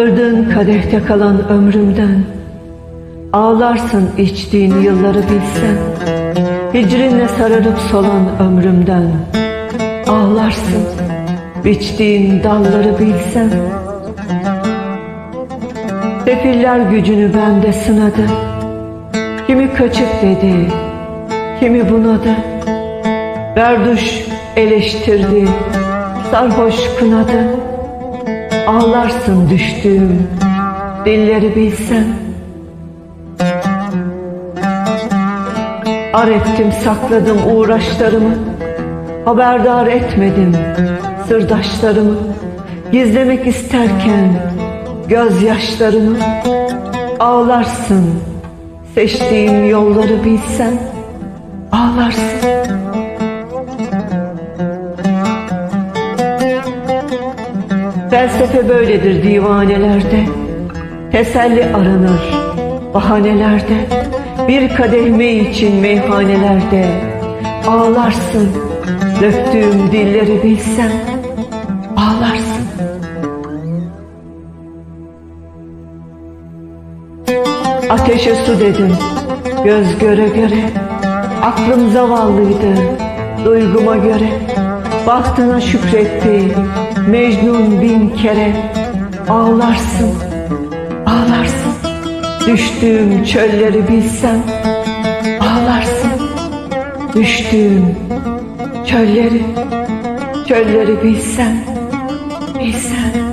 Kırdığın kadehte kalan ömrümden Ağlarsın içtiğin yılları bilsen. Hicrinle sararıp solan ömrümden Ağlarsın biçtiğin dalları bilsen. Sefiller gücünü bende sınadı Kimi kaçık dedi Kimi bunadı Berduş eleştirdi Sarhoş kınadı Ağlarsın düştüğüm Dilleri bilsen Ar ettim sakladım uğraşlarımı. Haberdar etmedim sırdaşlarımı. Gizlemek isterken gözyaşlarımı. Ağlarsın seçtiğim yolları bilsen Ağlarsın Felsefe böyledir divanelerde. Teselli aranır bahanelerde. Bir kadeh mi için meyhanelerde. Ağlarsın döktüğüm dilleri bilsen Ağlarsın. Ateşe su dedim göz göre göre. Aklım zavallıydı duyguma göre Bahtına şükretti Mecnun bin kere. Ağlarsın, ağlarsın. Düştüğüm çölleri bilsen Ağlarsın. Düştüğüm çölleri Çölleri bilsen Bilsen